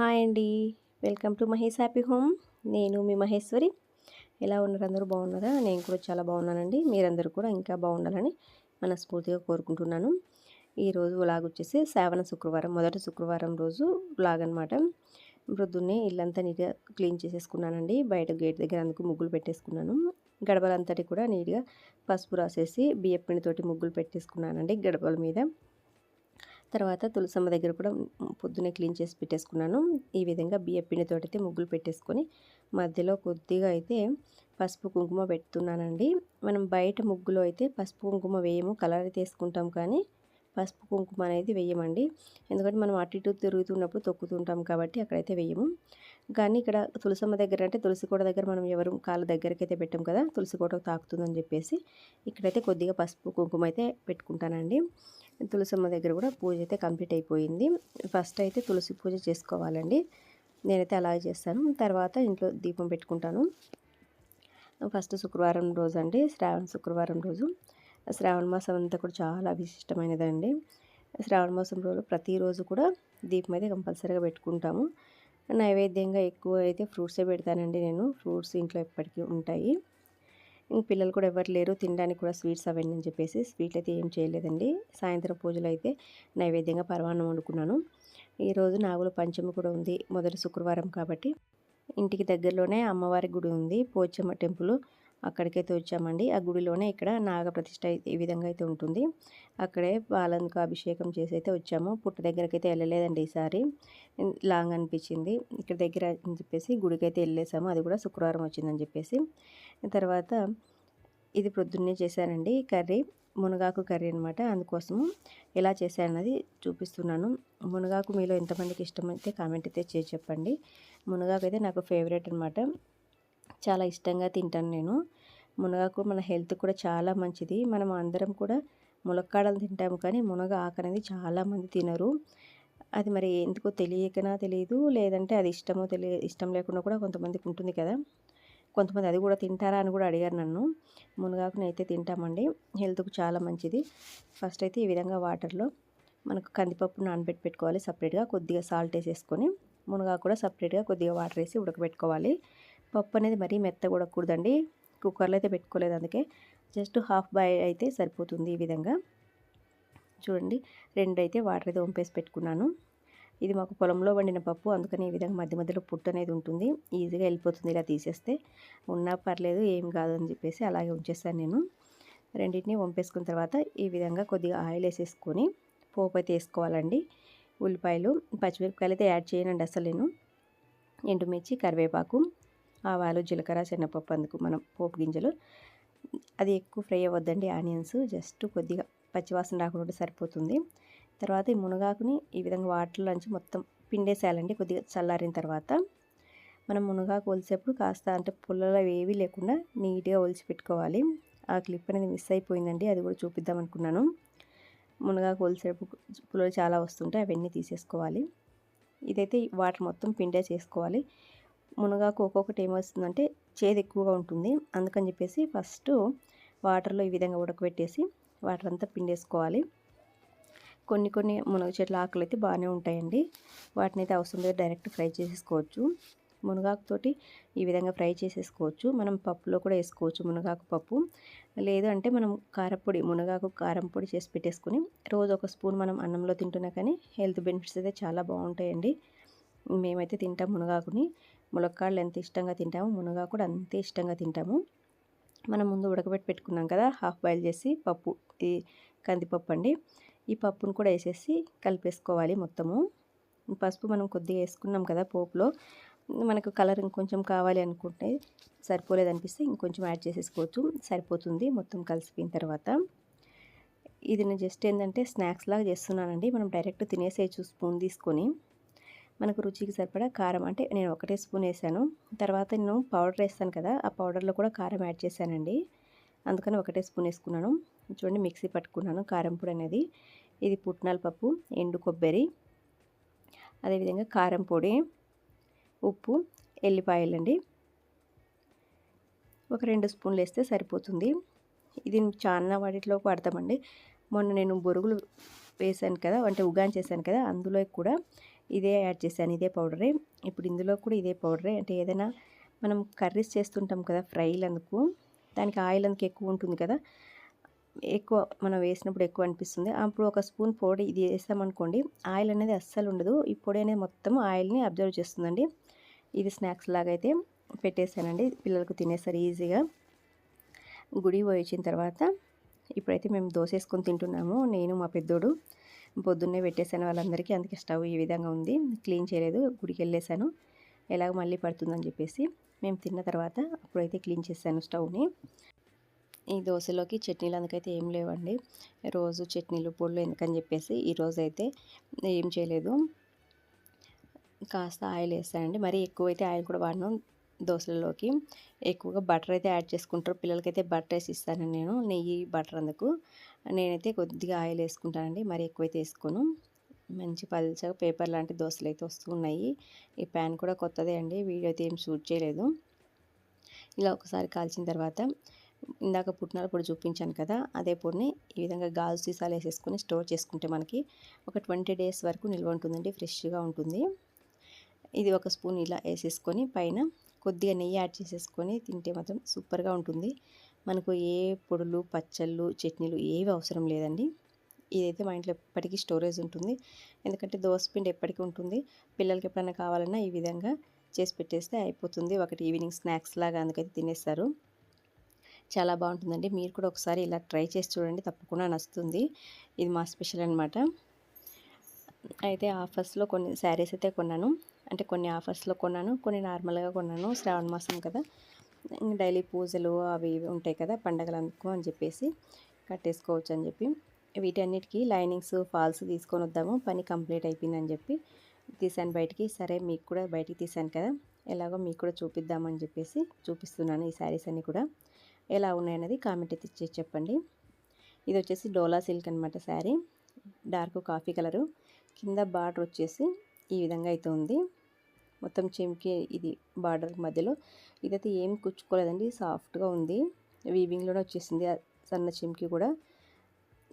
Hi అండి. Welcome to Mahesh happy home. నేను మీ మహేశ్వరి. ఎలా ఉన్నారు అందరూ? బాగున్నారా? నేను కూడా చాలా బాగున్నానండి. మీరందరూ కూడా ఇంకా బాగుండాలని మనస్ఫూర్తిగా కోరుకుంటున్నాను. ఈరోజు వ్లాగ్ వచ్చేసి శ్రావణ శుక్రవారం మొదటి శుక్రవారం రోజు వ్లాగ్ అనమాట ప్రొద్దున్నే ఇల్లంతా నీట్గా క్లీన్ చేసేసుకున్నానండి. బయట గేట్ దగ్గర అందుకు ముగ్గులు పెట్టేసుకున్నాను. గడపలంతటి కూడా నీట్గా పసుపు రాసేసి బియ్యపిండితోటి ముగ్గులు పెట్టేసుకున్నానండి గడపల మీద. తర్వాత తులసమ్మ దగ్గర కూడా పొద్దునే క్లీన్ చేసి పెట్టేసుకున్నాను. ఈ విధంగా బియ్య పిండితో అయితే ముగ్గులు పెట్టేసుకొని మధ్యలో కొద్దిగా అయితే పసుపు కుంకుమ పెడుతున్నానండి. మనం బయట ముగ్గులో అయితే పసుపు కుంకుమ వేయము కలర్ అయితే వేసుకుంటాం కానీ పసుపు కుంకుమ అనేది వేయమండి. ఎందుకంటే మనం అటు ఇటు తిరుగుతున్నప్పుడు తొక్కుతుంటాం కాబట్టి అక్కడైతే వేయము. కానీ ఇక్కడ తులసమ్మ దగ్గర అంటే తులసి కోట దగ్గర మనం ఎవరు కాళ్ళ దగ్గరికి అయితే పెట్టాం కదా తులసి కోట తాకుతుందని చెప్పేసి ఇక్కడైతే కొద్దిగా పసుపు కుంకుమ అయితే పెట్టుకుంటానండి. తులసమ్మ దగ్గర కూడా పూజ అయితే కంప్లీట్ అయిపోయింది. ఫస్ట్ అయితే తులసి పూజ చేసుకోవాలండి. నేనైతే అలాగే చేస్తాను. తర్వాత ఇంట్లో దీపం పెట్టుకుంటాను. ఫస్ట్ శుక్రవారం రోజు అండి శ్రావణ శుక్రవారం రోజు. శ్రావణ మాసం అంతా కూడా చాలా విశిష్టమైనదండి. శ్రావణ మాసం రోజు ప్రతిరోజు కూడా దీపం అయితే కంపల్సరీగా పెట్టుకుంటాము. నైవేద్యంగా ఎక్కువ అయితే ఫ్రూట్సే పెడతానండి నేను. ఫ్రూట్స్ ఇంట్లో ఎప్పటికీ ఉంటాయి. ఇంక పిల్లలు కూడా ఎవరు లేరు. తినడానికి కూడా స్వీట్స్ అవన్నీ అని చెప్పేసి స్వీట్లు అయితే ఏం చేయలేదండి. సాయంత్రం పూజలు అయితే నైవేద్యంగా పరమాన్నం వండుకున్నాను. ఈరోజు నాగుల పంచమి కూడా ఉంది. మొదటి శుక్రవారం కాబట్టి ఇంటికి దగ్గరలోనే అమ్మవారి గుడి ఉంది. పోచమ్మ టెంపుల్. అక్కడికైతే వచ్చామండి. ఆ గుడిలోనే ఇక్కడ నాగప్రతిష్ఠ ఈ విధంగా అయితే ఉంటుంది. అక్కడే వాళ్ళందుకు అభిషేకం చేసి అయితే వచ్చాము. పుట్ట దగ్గరికి అయితే వెళ్ళలేదండి ఈసారి. లాంగ్ అనిపించింది. ఇక్కడ దగ్గర అని చెప్పేసి గుడికి అయితే వెళ్ళేసాము. అది కూడా శుక్రవారం వచ్చిందని చెప్పేసి. తర్వాత ఇది ప్రొద్దున్నే చేశానండి కర్రీ. మునగాకు కర్రీ అనమాట అందుకోసము ఎలా చేశానన్నది చూపిస్తున్నాను. మునగాకు మీలో ఎంతమందికి ఇష్టమైతే కామెంట్ అయితే చేసి చెప్పండి. మునగాకు అయితే నాకు ఫేవరెట్ అనమాట చాలా ఇష్టంగా తింటాను నేను. మునగాకు మన హెల్త్ కూడా చాలా మంచిది. మనం అందరం కూడా ములక్కాడలు తింటాము కానీ మునగ ఆకు అనేది చాలామంది తినరు. అది మరి ఎందుకో తెలియకనా తెలియదు లేదంటే అది ఇష్టమో తెలియ ఇష్టం లేకుండా కూడా కొంతమందికి ఉంటుంది కదా. కొంతమంది అది కూడా తింటారా అని కూడా అడిగారు నన్ను. మునగాకుని అయితే తింటామండి. హెల్త్కు చాలా మంచిది. ఫస్ట్ అయితే ఈ విధంగా వాటర్లో మనకు కందిపప్పు నానబెట్టి పెట్టుకోవాలి సపరేట్గా. కొద్దిగా సాల్ట్ వేసేసుకొని మునగాకు కూడా సపరేట్గా కొద్దిగా వాటర్ వేసి ఉడకబెట్టుకోవాలి. పప్పు అనేది మరీ మెత్తగా కూడకూడదండి కుక్కర్లో అయితే పెట్టుకోలేదు అందుకే. జస్ట్ హాఫ్ బై అయితే సరిపోతుంది ఈ విధంగా. చూడండి రెండు అయితే వాటర్ అయితే వంపేసి పెట్టుకున్నాను. ఇది మాకు పొలంలో వండిన పప్పు అందుకని ఈ విధంగా మధ్య మధ్యలో పుట్టు అనేది ఉంటుంది. ఈజీగా వెళ్ళిపోతుంది ఇలా తీసేస్తే. ఉన్నా పర్లేదు ఏం కాదు అని చెప్పేసి అలాగే ఉంచేస్తాను నేను. రెండింటిని వంపేసుకున్న తర్వాత ఈ విధంగా కొద్దిగా ఆయిల్ వేసేసుకొని పోపు అయితే వేసుకోవాలండి. ఉల్లిపాయలు పచ్చిమిరపకాయలు అయితే యాడ్ చేయనండి అసలు నేను. ఎండుమిర్చి కరివేపాకు ఆవాలు జీలకర్ర శనగపప్పు అందుకు మనం పోపు గింజలు. అది ఎక్కువ ఫ్రై అవ్వద్దండి ఆనియన్స్ జస్ట్ కొద్దిగా పచ్చివాసన రాకుండా సరిపోతుంది. తర్వాత ఈ మునగాకుని ఈ విధంగా వాటర్లోంచి మొత్తం పిండేసేయాలండి కొద్దిగా చల్లారిన తర్వాత. మనం మునగాకు ఒలిసేప్పుడు కాస్త అంటే పుల్లలో ఏవి లేకుండా నీట్గా ఒలిచి పెట్టుకోవాలి. ఆ క్లిప్ అనేది మిస్ అయిపోయిందండి అది కూడా చూపిద్దాం అనుకున్నాను. మునగాకు ఒలిసేపు పుల్లలు చాలా వస్తుంటాయి అవన్నీ తీసేసుకోవాలి. ఇదైతే వాటర్ మొత్తం పిండే చేసుకోవాలి మునగాకు ఒక్కొక్కటి ఏమొస్తుందంటే చేదు ఎక్కువగా ఉంటుంది. అందుకని చెప్పేసి ఫస్ట్ వాటర్లో ఈ విధంగా ఉడకబెట్టేసి వాటర్ అంతా పిండేసుకోవాలి. కొన్ని కొన్ని మునగ చెట్ల ఆకులు అయితే బాగానే ఉంటాయండి. వాటిని అయితే అవసరం లేదు డైరెక్ట్ ఫ్రై చేసేసుకోవచ్చు. మునగాకుతోటి ఈ విధంగా ఫ్రై చేసేసుకోవచ్చు. మనం పప్పులో కూడా వేసుకోవచ్చు మునగాకు పప్పు. లేదు అంటే మనం కారపొడి మునగాకు కారం పొడి చేసి పెట్టేసుకొని రోజు ఒక స్పూన్ మనం అన్నంలో తింటున్నా కానీ హెల్త్ బెనిఫిట్స్ అయితే చాలా బాగుంటాయండి. మేమైతే తింటాం మునగాకుని. ములక్కాళ్ళు ఎంత ఇష్టంగా తింటామో మునగా కూడా అంతే ఇష్టంగా తింటాము. మనం ముందు ఉడకబెట్టి పెట్టుకున్నాం కదా హాఫ్ బాయిల్ చేసి పప్పు ఈ కందిపప్పు అండి. ఈ పప్పును కూడా వేసేసి కలిపేసుకోవాలి మొత్తము. పసుపు మనం కొద్దిగా వేసుకున్నాం కదా పోపులో. మనకు కలర్ ఇంకొంచెం కావాలి అనుకుంటే సరిపోలేదు అనిపిస్తే ఇంకొంచెం యాడ్ చేసేసుకోవచ్చు. సరిపోతుంది మొత్తం కలిసిపోయిన తర్వాత. ఇది నేను జస్ట్ ఏంటంటే స్నాక్స్ లాగా చేస్తున్నానండి. మనం డైరెక్ట్ తినేసేయచ్చు స్పూన్ తీసుకొని. మనకు రుచికి సరిపడా కారం. అంటే నేను ఒకటే స్పూన్ వేసాను. తర్వాత నేను పౌడర్ వేస్తాను కదా ఆ పౌడర్లో కూడా కారం యాడ్ చేశానండి. అందుకని ఒకటే స్పూన్ వేసుకున్నాను. చూడండి మిక్సీ పట్టుకున్నాను కారం పొడి అనేది. ఇది పుట్నాల పప్పు ఎండు కొబ్బరి అదేవిధంగా కారం పొడి ఉప్పు ఎల్లిపాయలండి. ఒక రెండు స్పూన్లు వేస్తే సరిపోతుంది. ఇది చాలా వాటిలో వాడతామండి. మొన్న నేను బొరుగులు వేసాను కదా అంటే ఉగాన్ చేశాను కదా అందులో కూడా ఇదే యాడ్ చేశాను ఇదే పౌడరే. ఇప్పుడు ఇందులో కూడా ఇదే పౌడరే. అంటే ఏదైనా మనం కర్రీస్ చేస్తుంటాం కదా ఫ్రైలు అందుకు దానికి ఆయిల్ అందుకు ఎక్కువ ఉంటుంది కదా. ఎక్కువ మనం వేసినప్పుడు ఎక్కువ అనిపిస్తుంది. అప్పుడు ఒక స్పూన్ పొడి ఇది వేసామనుకోండి ఆయిల్ అనేది అస్సలు ఉండదు. ఈ పొడి అనేది మొత్తం ఆయిల్ని అబ్జర్వ్ చేస్తుందండి. ఇది స్నాక్స్ లాగా అయితే పెట్టేశానండి. పిల్లలకు తినేసారు ఈజీగా. గుడి పోయి వచ్చిన తర్వాత ఇప్పుడైతే మేము దోశ వేసుకొని తింటున్నాము. నేను మా పెద్దోడు పొద్దున్నే పెట్టేశాను వాళ్ళందరికీ. అందుకే స్టవ్ ఈ విధంగా ఉంది. క్లీన్ చేయలేదు. గుడికి వెళ్ళేసాను ఎలాగ మళ్ళీ పడుతుందని చెప్పేసి మేము తిన్న తర్వాత అప్పుడైతే క్లీన్ చేశాను స్టవ్ని. ఈ దోశలోకి చట్నీలు అందుకైతే ఏం లేవండి. రోజు చట్నీలు పొడులు ఎందుకని చెప్పేసి ఈరోజు అయితే ఏం చేయలేదు. కాస్త ఆయిల్ వేస్తానండి. మరీ ఎక్కువైతే ఆయిల్ కూడా వాడను. దోశలలోకి ఎక్కువగా బటర్ అయితే యాడ్ చేసుకుంటారు. పిల్లలకైతే బటర్ వేసి ఇస్తాను నేను నెయ్యి బటర్ అందుకు. నేనైతే కొద్దిగా ఆయిల్ వేసుకుంటానండి మరి ఎక్కువైతే వేసుకోను. మంచి పల్చగా పేపర్ లాంటి దోశలు అయితే వస్తున్నాయి ఈ ప్యాన్ కూడా కొత్తదే అండి వీడియో అయితే ఏం షూట్ చేయలేదు. ఇలా ఒకసారి కాల్చిన తర్వాత ఇందాక పుట్నాల పొడి చూపించాను కదా అదే పొడిని ఈ విధంగా గాజు సీసాలు వేసేసుకొని స్టోర్ చేసుకుంటే మనకి ఒక ట్వంటీ డేస్ వరకు నిల్వ ఉంటుందండి ఫ్రెష్గా ఉంటుంది. ఇది ఒక స్పూన్ ఇలా వేసేసుకొని పైన కొద్దిగా నెయ్యి యాడ్ చేసేసుకొని తింటే మాత్రం సూపర్గా ఉంటుంది. మనకు ఏ పొడులు పచ్చళ్ళు చట్నీలు ఏవి అవసరం లేదండి. ఇదైతే మా ఇంట్లో ఎప్పటికీ స్టోరేజ్ ఉంటుంది. ఎందుకంటే దోసపిండి ఎప్పటికీ ఉంటుంది. పిల్లలకి ఎప్పుడైనా కావాలన్నా ఈ విధంగా చేసి పెట్టేస్తే అయిపోతుంది. ఒకటి ఈవినింగ్ స్నాక్స్ లాగా అందుకైతే తినేస్తారు. చాలా బాగుంటుందండి. మీరు కూడా ఒకసారి ఇలా ట్రై చేసి చూడండి. తప్పకుండా నచ్చుతుంది. ఇది మా స్పెషల్ అనమాట అయితే ఆఫర్స్లో కొన్ని శారీస్ అయితే కొన్నాను. అంటే కొన్ని ఆఫర్స్లో కొన్నాను కొన్ని నార్మల్గా కొన్నాను. శ్రావణ మాసం కదా. డైలీ పూజలు అవి ఇవి ఉంటాయి కదా పండగలు అందుకు అని చెప్పేసి కట్టేసుకోవచ్చు అని చెప్పి. వీటన్నిటికీ లైనింగ్స్ ఫాల్స్ తీసుకొని వద్దాము పని కంప్లీట్ అయిపోయిందని చెప్పి తీసాను బయటికి. సరే మీకు కూడా బయటికి తీసాను కదా. ఎలాగో మీకు కూడా చూపిద్దామని చెప్పేసి చూపిస్తున్నాను ఈ శారీస్ అన్నీ కూడా. ఎలా ఉన్నాయన్నది కామెంట్ అయితే ఇచ్చేసి చెప్పండి. ఇది వచ్చేసి డోలా సిల్క్ అనమాట శారీ. Dark coffee colour. కింద బార్డర్ వచ్చేసి ఈ విధంగా అయితే ఉంది. మొత్తం చెంకి ఇది బార్డర్ మధ్యలో. ఇదైతే ఏం కుచ్చుకోలేదండి సాఫ్ట్గా ఉంది. వీవింగ్లోనే వచ్చేసింది సన్న చెంకి కూడా.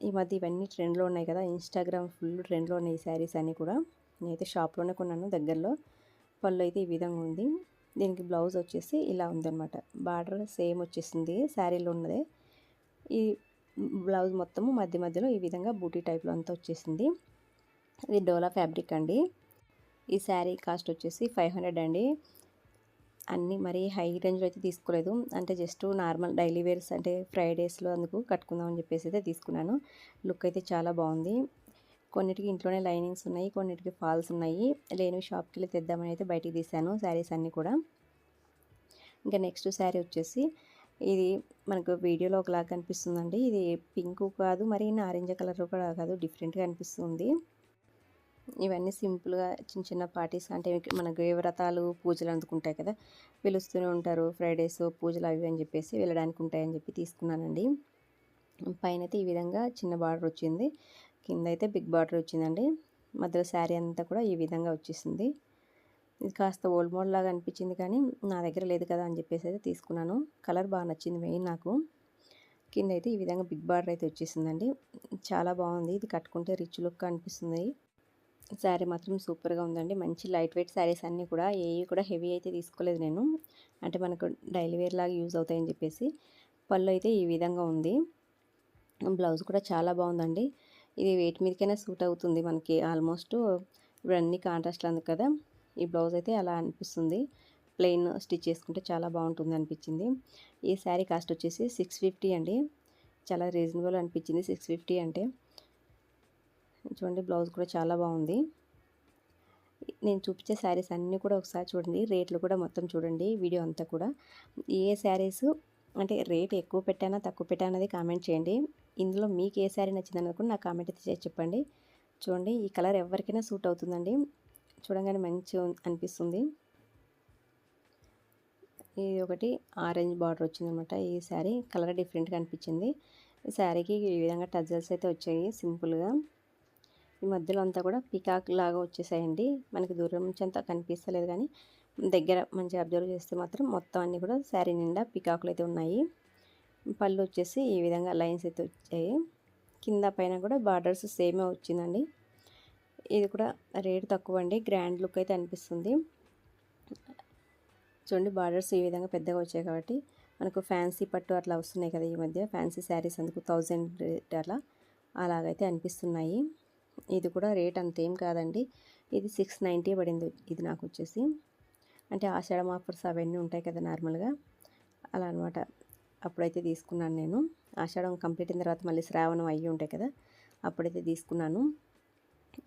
ఈ మధ్య ఇవన్నీ ట్రెండ్లో ఉన్నాయి కదా ఇన్స్టాగ్రామ్ ఫుల్ ట్రెండ్లో ఉన్నాయి ఈ శారీస్ అన్నీ కూడా. నేనైతే షాప్లోనే కొన్నాను దగ్గరలో. పళ్ళు అయితే ఈ విధంగా ఉంది. దీనికి బ్లౌజ్ వచ్చేసి ఇలా ఉందన్నమాట. బార్డర్ సేమ్ వచ్చేసింది శారీలో ఉన్నదే. ఈ బ్లౌజ్ మొత్తము మధ్య మధ్యలో ఈ విధంగా బూటీ టైప్లో అంతా వచ్చేసింది. ఇది డోలా ఫ్యాబ్రిక్ అండి. ఈ శారీ కాస్ట్ వచ్చేసి ఫైవ్ హండ్రెడ్ అండి. అన్నీ మరీ హై రేంజ్లో అయితే తీసుకోలేదు. అంటే జస్ట్ నార్మల్ డైలీ వేర్స్ అంటే ఫ్రైడేస్లో అందుకు కట్టుకుందామని చెప్పేసి అయితే తీసుకున్నాను. లుక్ అయితే చాలా బాగుంది. కొన్నిటికి ఇంట్లోనే లైనింగ్స్ ఉన్నాయి కొన్నిటికి ఫాల్స్ ఉన్నాయి. లేని షాప్కి వెళ్ళి తెద్దామని అయితే బయటికి తీసాను శారీస్ అన్నీ కూడా. ఇంకా నెక్స్ట్ శారీ వచ్చేసి ఇది మనకు వీడియోలో ఒకలాగా కనిపిస్తుందండి. ఇది పింక్ కాదు మరి నారింజ కలర్ కూడా కాదు డిఫరెంట్గా అనిపిస్తుంది. ఇవన్నీ సింపుల్గా చిన్న చిన్న పార్టీస్ అంటే మన వ్రతాలు పూజలు అందుకుంటాయి కదా పిలుస్తూనే ఉంటారు. ఫ్రైడేస్ పూజలు అవి అని చెప్పేసి వెళ్ళడానికి ఉంటాయని చెప్పి తీసుకున్నానండి. పైన అయితే ఈ విధంగా చిన్న బార్డర్ వచ్చింది. కింద అయితే బిగ్ బార్డర్ వచ్చిందండి. మధ్యలో శారీ అంతా కూడా ఈ విధంగా వచ్చేసింది. ఇది కాస్త ఓల్డ్ మోడల్ లాగా అనిపించింది కానీ నా దగ్గర లేదు కదా అని చెప్పేసి అయితే తీసుకున్నాను. కలర్ బాగా నచ్చింది మెయిన్ నాకు. కింద అయితే ఈ విధంగా బిగ్ బార్డర్ అయితే వచ్చేసిందండి. చాలా బాగుంది. ఇది కట్టుకుంటే రిచ్ లుక్ అనిపిస్తుంది. శారీ మాత్రం సూపర్గా ఉందండి. మంచి లైట్ వెయిట్ శారీస్ అన్నీ కూడా ఏవి కూడా హెవీ అయితే తీసుకోలేదు నేను. అంటే మనకు డైలీ వేర్ లాగా యూజ్ అవుతాయని చెప్పేసి. పళ్ళు అయితే ఈ విధంగా ఉంది. బ్లౌజ్ కూడా చాలా బాగుందండి. ఇది వెయిట్ మీదకైనా సూట్ అవుతుంది మనకి ఆల్మోస్ట్. ఇప్పుడు అన్ని కాంట్రాస్ట్లు అంది కదా ఈ బ్లౌజ్ అయితే అలా అనిపిస్తుంది. ప్లెయిన్ స్టిచ్ చేసుకుంటే చాలా బాగుంటుంది అనిపించింది. ఈ శారీ కాస్ట్ వచ్చేసి సిక్స్ ఫిఫ్టీ అండి. చాలా రీజనబుల్ అనిపించింది సిక్స్ ఫిఫ్టీ అంటే. చూడండి బ్లౌజ్ కూడా చాలా బాగుంది. నేను చూపించే శారీస్ అన్నీ కూడా ఒకసారి చూడండి రేట్లు కూడా మొత్తం చూడండి వీడియో అంతా కూడా. ఏ శారీస్ అంటే రేట్ ఎక్కువ పెట్టానా తక్కువ పెట్టానా అనేది కామెంట్ చేయండి. ఇందులో మీకు ఏ శారీ నచ్చిందన్నది కూడా నాకు కామెంట్ అయితే చేసి చెప్పండి. చూడండి ఈ కలర్ ఎవరికైనా సూట్ అవుతుందండి. చూడంగానే మంచి అనిపిస్తుంది. ఇది ఒకటి ఆరెంజ్ బార్డర్ వచ్చిందనమాట ఈ శారీ. కలర్ డిఫరెంట్గా అనిపించింది. శారీకి ఈ విధంగా టజల్స్ అయితే వచ్చాయి సింపుల్గా. ఈ మధ్యలో అంతా కూడా పికాక్ లాగా వచ్చేసాయండి. మనకి దూరం నుంచి అంతా కనిపిస్తలేదు కానీ దగ్గర మంచిగా అబ్జర్వ్ చేస్తే మాత్రం మొత్తం అన్నీ కూడా శారీ నిండా పికాకులు అయితే ఉన్నాయి. పళ్ళు వచ్చేసి ఈ విధంగా లైన్స్ అయితే వచ్చాయి. కింద పైన కూడా బార్డర్స్ సేమే వచ్చిందండి. ఇది కూడా రేట్ తక్కువ అండి. గ్రాండ్ లుక్ అయితే అనిపిస్తుంది. చూడండి బార్డర్స్ ఈ విధంగా పెద్దగా వచ్చాయి కాబట్టి మనకు ఫ్యాన్సీ పట్టు అట్లా వస్తున్నాయి కదా ఈ మధ్య. ఫ్యాన్సీ శారీస్ అందుకు థౌజండ్ అట్లా అలాగైతే అనిపిస్తున్నాయి. ఇది కూడా రేట్ అంతేం కాదండి. ఇది సిక్స్ నైంటీ పడింది. ఇది నాకు వచ్చేసి. అంటే ఆషాఢం ఆఫర్స్ అవన్నీ ఉంటాయి కదా నార్మల్గా. అలా అనమాట అప్పుడైతే తీసుకున్నాను నేను. ఆషాఢం కంప్లీట్ అయిన తర్వాత మళ్ళీ శ్రావణం అయ్యి ఉంటాయి కదా. అప్పుడైతే తీసుకున్నాను.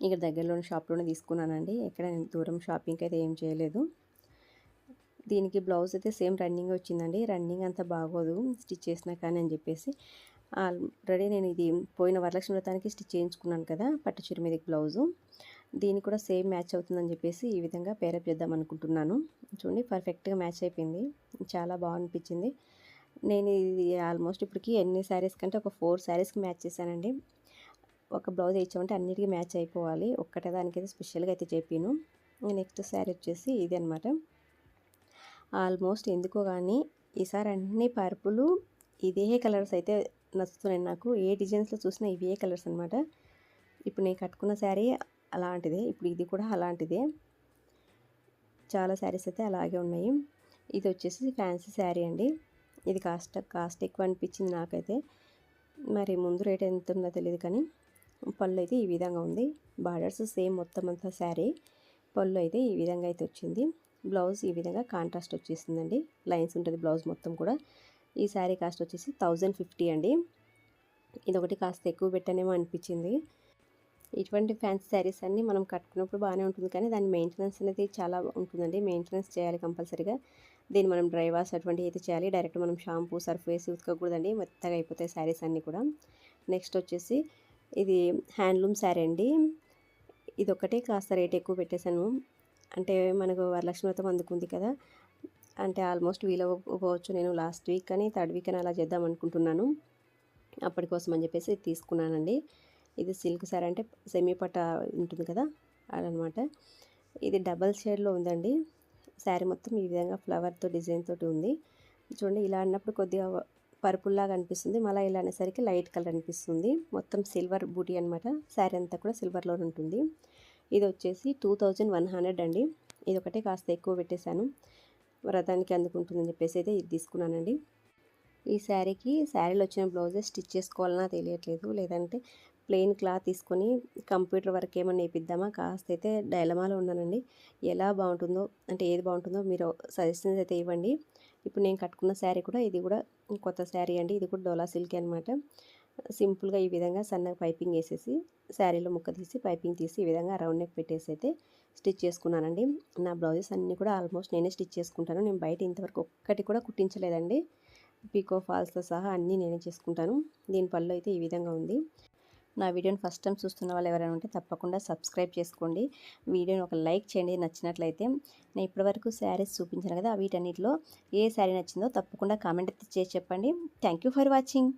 ఇక్కడ దగ్గరలోని షాప్లోనే తీసుకున్నానండి. ఎక్కడ నేను దూరం షాపింగ్కి అయితే ఏం చేయలేదు. దీనికి బ్లౌజ్ అయితే సేమ్ రన్నింగ్ వచ్చిందండి. రన్నింగ్ అంత బాగోదు. స్టిచ్ చేసినా కానీ అని చెప్పేసి. ఆల్రెడీ నేను ఇది పోయిన వరలక్ష్మి వ్రతానికి స్టిచ్ చేయించుకున్నాను కదా పట్టు చీర మీదకి బ్లౌజు. దీనికి కూడా సేమ్ మ్యాచ్ అవుతుందని చెప్పేసి ఈ విధంగా పేరప్ చేద్దాం అనుకుంటున్నాను. చూడండి పర్ఫెక్ట్గా మ్యాచ్ అయిపోయింది. చాలా బాగనిపించింది. నేను ఇది ఆల్మోస్ట్ ఇప్పటికి ఎన్ని శారీస్ కంటే ఒక ఫోర్ శారీస్కి మ్యాచ్ చేశానండి. ఒక బ్లౌజ్ ఇచ్చామంటే అన్నిటికీ మ్యాచ్ అయిపోవాలి. ఒక్కటే దానికైతే స్పెషల్గా అయితే చెప్పాను. నెక్స్ట్ శారీ వచ్చేసి ఇది అనమాట ఆల్మోస్ట్ ఎందుకో కానీ ఈసారి అన్ని పర్పులు ఇదే కలర్స్ అయితే నచ్చుతున్నాయి. నాకు ఏ డిజైన్స్లో చూసినా ఇవే కలర్స్ అనమాట ఇప్పుడు నేను కట్టుకున్న శారీ అలాంటిదే. ఇప్పుడు ఇది కూడా అలాంటిదే. చాలా శారీస్ అయితే అలాగే ఉన్నాయి. ఇది వచ్చేసి ఫ్యాన్సీ శారీ అండి. ఇది కాస్ట్ కాస్ట్ ఎక్కువ అనిపించింది నాకైతే. మరి ముందు రేట్ ఎంత ఉందో తెలియదు కానీ పళ్ళు అయితే ఈ విధంగా ఉంది. బార్డర్స్ సేమ్ మొత్తం అంతా శారీ. పళ్ళు అయితే ఈ విధంగా అయితే వచ్చింది. బ్లౌజ్ ఈ విధంగా కాంట్రాస్ట్ వచ్చేసిందండి. లైన్స్ ఉంటుంది బ్లౌజ్ మొత్తం కూడా. ఈ శారీ కాస్ట్ వచ్చేసి థౌజండ్ ఫిఫ్టీ అండి. ఇదొకటి కాస్త ఎక్కువ పెట్టానేమో అనిపించింది. ఇటువంటి ఫ్యాన్సీ శారీస్ అన్నీ మనం కట్టుకున్నప్పుడు బాగానే ఉంటుంది కానీ దాని మెయింటెనెన్స్ అనేది చాలా ఉంటుందండి. మెయింటెనెన్స్ చేయాలి కంపల్సరీగా. దీన్ని మనం డ్రై వాష్ అటువంటివి అయితే చేయాలి. డైరెక్ట్ మనం షాంపూ సర్ఫ్ వేసి ఉతకకూడదండి. మెత్తగా అయిపోతాయి శారీస్ అన్నీ కూడా. నెక్స్ట్ వచ్చేసి ఇది హ్యాండ్లూమ్ శారీ అండి. ఇది కాస్త రేట్ ఎక్కువ పెట్టేశాను. అంటే మనకు వరలక్ష్మి వ్రతం అందుకుంది కదా. అంటే ఆల్మోస్ట్ వీలవ్వవచ్చు నేను లాస్ట్ వీక్ కానీ థర్డ్ వీక్ అని అలా చేద్దాం అనుకుంటున్నాను. అప్పటికోసం అని చెప్పేసి తీసుకున్నానండి. ఇది సిల్క్ శారీ అంటే సెమీ పట్ట ఉంటుంది కదా అదనమాట. ఇది డబల్ షేడ్లో ఉందండి. శారీ మొత్తం ఈ విధంగా ఫ్లవర్తో డిజైన్ తోటి ఉంది. చూడండి ఇలా అన్నప్పుడు కొద్దిగా పర్పుల్లాగా అనిపిస్తుంది. మళ్ళీ ఇలా అనేసరికి లైట్ కలర్ అనిపిస్తుంది. మొత్తం సిల్వర్ బూటీ అనమాట శారీ అంతా కూడా సిల్వర్లో ఉంటుంది. ఇది వచ్చేసి టూ థౌజండ్ వన్ హండ్రెడ్ అండి. ఇది ఒకటే కాస్త ఎక్కువ పెట్టేశాను. వ్రతానికి అందుకుంటుందని చెప్పేసి అయితే ఇది తీసుకున్నానండి. ఈ శారీకి శారీలో వచ్చిన బ్లౌజెస్ స్టిచ్ చేసుకోవాలన్నా తెలియట్లేదు. లేదంటే ప్లెయిన్ క్లాత్ తీసుకొని కంప్యూటర్ వర్క్ ఏమన్నా నేపిద్దామా కాస్త అయితే డైలమాలో ఉన్నానండి. ఎలా బాగుంటుందో అంటే ఏది బాగుంటుందో మీరు సజెషన్స్ అయితే ఇవ్వండి. ఇప్పుడు నేను కట్టుకున్న శారీ కూడా ఇది కూడా కొత్త శారీ అండి. ఇది కూడా డోలా సిల్క్ అనమాట సింపుల్గా ఈ విధంగా సన్నగా పైపింగ్ వేసేసి శారీలో ముక్క తీసి పైపింగ్ తీసి ఈ విధంగా రౌండ్ నెక్ పెట్టేసి అయితే స్టిచ్ చేసుకున్నానండి. నా బ్లౌజెస్ అన్నీ కూడా ఆల్మోస్ట్ నేనే స్టిచ్ చేసుకుంటాను. నేను బయట ఇంతవరకు ఒక్కటి కూడా కుట్టించలేదండి. పీకో ఫాల్స్తో సహా అన్నీ నేనే చేసుకుంటాను. దీని పళ్ళు అయితే ఈ విధంగా ఉంది. నా వీడియోని ఫస్ట్ టైం చూస్తున్న వాళ్ళు ఎవరైనా ఉంటే తప్పకుండా సబ్స్క్రైబ్ చేసుకోండి. వీడియోని ఒక లైక్ చేయండి. నచ్చినట్లయితే నేను ఇప్పటివరకు శారీస్ చూపించాను కదా వీటన్నిటిలో ఏ శారీ నచ్చిందో తప్పకుండా కామెంట్ చేసి చెప్పండి. Thank for watching.